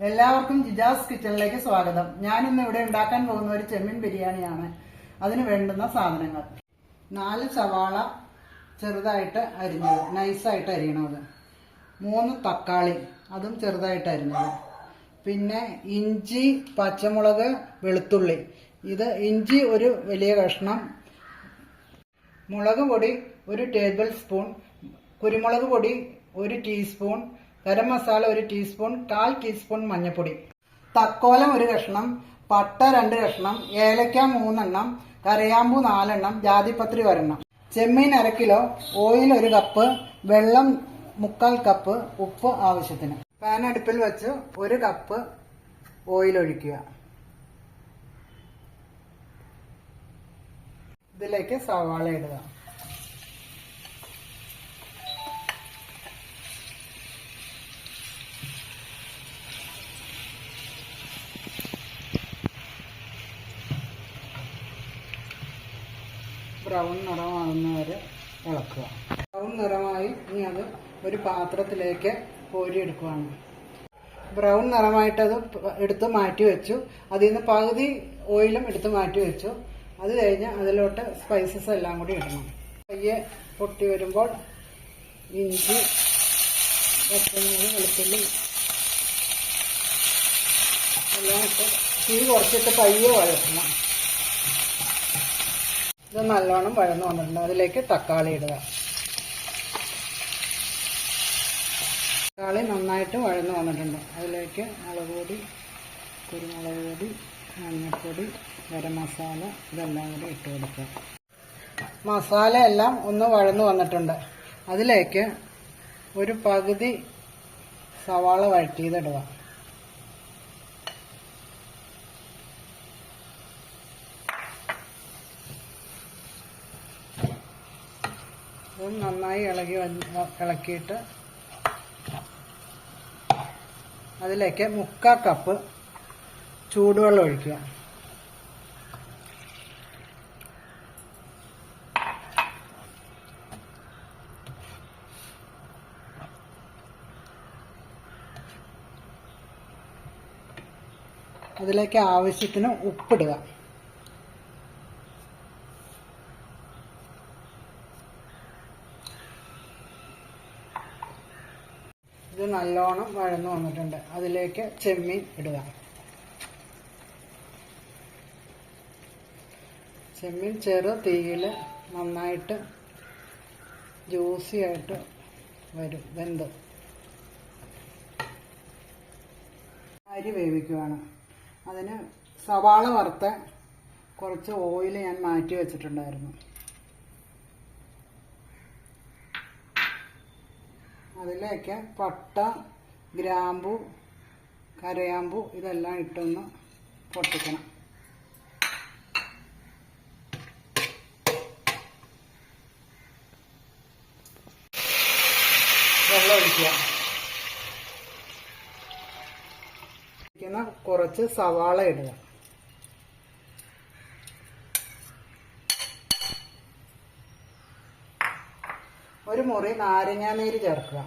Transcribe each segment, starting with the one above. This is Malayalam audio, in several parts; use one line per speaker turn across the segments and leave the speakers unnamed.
എല്ലാവർക്കും ജിജാസ് കിച്ചണിലേക്ക് സ്വാഗതം. ഞാനിന്ന് ഇവിടെ ഉണ്ടാക്കാൻ പോകുന്ന ഒരു ചെമ്മീൻ ബിരിയാണിയാണ്. അതിന് വേണ്ടുന്ന സാധനങ്ങൾ. നാല് സവാള ചെറുതായിട്ട് അരിഞ്ഞത്. നൈസായിട്ട് അരിയണത്. മൂന്ന് തക്കാളി. അതും ചെറുതായിട്ട് അരിഞ്ഞത്. പിന്നെ ഇഞ്ചി പച്ചമുളക് വെളുത്തുള്ളി. ഇത് ഇഞ്ചി ഒരു വലിയ കഷ്ണം. മുളക് പൊടി ഒരു ടേബിൾ സ്പൂൺ. കുരുമുളക് പൊടി ഒരു ടീസ്പൂൺ. ഗരം മസാല ഒരു ടീസ്പൂൺ കാൽ ടീസ്പൂൺ മഞ്ഞൾപ്പൊടി തക്കോലം ഒരു കഷ്ണം പട്ട രണ്ട് കഷ്ണം ഏലക്ക മൂന്നെണ്ണം കരയാമ്പൂ നാലെണ്ണം ജാതിപത്രി ഒരെണ്ണം. ചെമ്മീൻ അര കിലോ ഓയിൽ ഒരു കപ്പ് വെള്ളം മുക്കാൽ കപ്പ് ഉപ്പ് ആവശ്യത്തിന്. പാൻ അടുപ്പിൽ വെച്ച് ഒരു കപ്പ് ഓയിൽ ഒഴിക്കുക. ഇതിലേക്ക് സവാള ഇടുക. ബ്രൗൺ നിറമാകുന്നവരെ ഇളക്കുക. ബ്രൗൺ നിറമായി ഇനി അത് ഒരു പാത്രത്തിലേക്ക് കോരിയെടുക്കുകയാണ് ബ്രൗൺ നിറമായിട്ട് അത് എടുത്ത് മാറ്റി വെച്ചു. അതിൽ നിന്ന് പകുതി ഓയിലും എടുത്ത് മാറ്റി വെച്ചു. അത് കഴിഞ്ഞ് അതിലോട്ട് സ്പൈസസ് എല്ലാം കൂടി ഇടണം. പയ്യെ പൊട്ടി വരുമ്പോൾ ഇഞ്ചി വെളുത്തുള്ളി എല്ലാം ഇട്ട് തീ കുറച്ചിട്ട് പയ്യെ വഴറ്റണം. ഇത് നല്ലോണം വഴന്നു വന്നിട്ടുണ്ട്. അതിലേക്ക് തക്കാളി ഇടുക. തക്കാളി നന്നായിട്ട് വഴന്ന് വന്നിട്ടുണ്ട്. അതിലേക്ക് മുളക് പൊടി കുരുമുളക് പൊടി മഞ്ഞൾപ്പൊടി ഗരം മസാല ഇതെല്ലാം കൂടി ഇട്ട് കൊടുക്കുക. മസാല എല്ലാം ഒന്ന് വഴന്ന് വന്നിട്ടുണ്ട്. അതിലേക്ക് ഒരു പകുതി സവാള വഴറ്റിയതിടുക ഇത് നന്നായി ഇളകി ഇളക്കിയിട്ട് അതിലേക്ക് മുക്കാ കപ്പ് ചൂടുവെള്ളം ഒഴിക്കുക. അതിലേക്ക് ആവശ്യത്തിന് ഉപ്പിടുക. ഇത് നല്ലോണം വഴന്നു വന്നിട്ടുണ്ട്. അതിലേക്ക് ചെമ്മീൻ ഇടുക. ചെമ്മീൻ ചെറു തീയിൽ നന്നായിട്ട് ജ്യൂസി ആയിട്ട് വരും വെന്ത്. അരി വേവിക്കുവാണ്. അതിന് സവാള വറുത്ത് കുറച്ച് ഓയിൽ ഞാൻ മാറ്റി വെച്ചിട്ടുണ്ടായിരുന്നു. അതിലേക്ക് പട്ട ഗ്രാമ്പു കരയാമ്പു ഇതെല്ലാം ഇട്ടൊന്ന് പൊട്ടിക്കണം. വെള്ളം ഒഴിക്കുക. കുറച്ച് സവാള ഇടുക. ഒരു മുറി നാരങ്ങാനീര് ചേർക്കുക.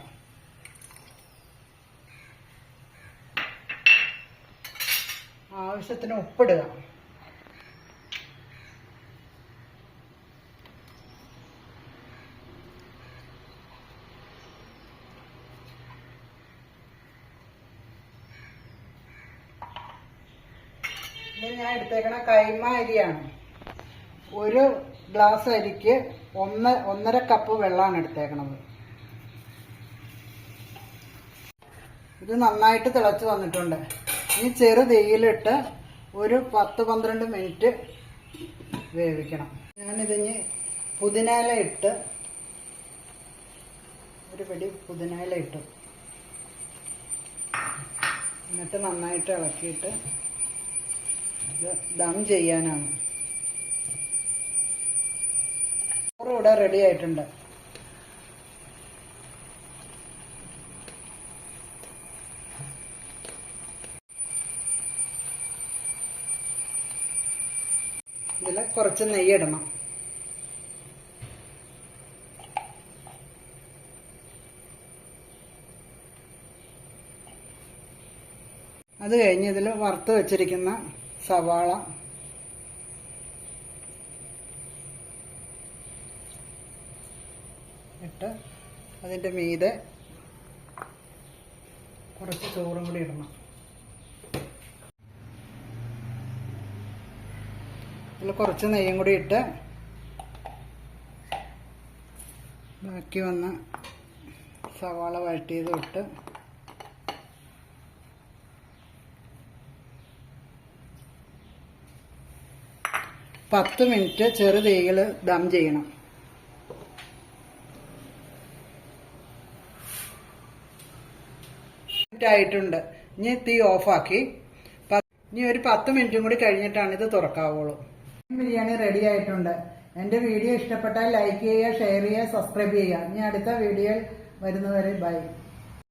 ആവശ്യത്തിന് ഉപ്പിടുക. ഞാൻ എടുത്തേക്കണ കൈമ അരിയാണ്. ഒരു ഗ്ലാസ് അരിക്ക് ഒന്ന് ഒന്നര കപ്പ് വെള്ളമാണ് എടുത്തേക്കണത്. ഇത് നന്നായിട്ട് തിളച്ച് വന്നിട്ടുണ്ട്. ഈ ചെറു തീയിലിട്ട് ഒരു പത്ത് പന്ത്രണ്ട് മിനിറ്റ് വേവിക്കണം. ഞാനിതിന് പുതിനയില ഇട്ട് ഒരു പിടി പുതിനയില ഇട്ടു എന്നിട്ട് നന്നായിട്ട് ഇളക്കിയിട്ട് ഇത് ദം ചെയ്യാനാണ് ചോറ് ഇവിടെ റെഡി ആയിട്ടുണ്ട്. ഇതിൽ കുറച്ച് നെയ്യ് ഇടണം. അത് കഴിഞ്ഞ് ഇതിൽ വറുത്ത് വെച്ചിരിക്കുന്ന സവാള ഇട്ട് അതിന്റെ മീതെ കുറച്ച് ചോറും കൂടി ഇടണം. അതിൽ കുറച്ച് നെയ്യും കൂടി ഇട്ട് ബാക്കി വന്ന് സവാള വഴറ്റിയത് ഇട്ട് പത്ത് മിനിറ്റ് ചെറു തീയിൽ ദം ചെയ്യണം. മിനിറ്റ് ആയിട്ടുണ്ട് ഇനി തീ ഓഫാക്കി. ഇനി ഒരു പത്ത് മിനിറ്റും കൂടി കഴിഞ്ഞിട്ടാണ് ഇത് തുറക്കാവുള്ളൂ. ബിരിയാണി റെഡി ആയിട്ടുണ്ട്. എന്റെ വീഡിയോ ഇഷ്ടപ്പെട്ടാൽ ലൈക്ക് ചെയ്യുക ഷെയർ ചെയ്യുക സബ്സ്ക്രൈബ് ചെയ്യുക. ഇനി അടുത്ത വീഡിയോയിൽ വരുന്നവരെ ബൈ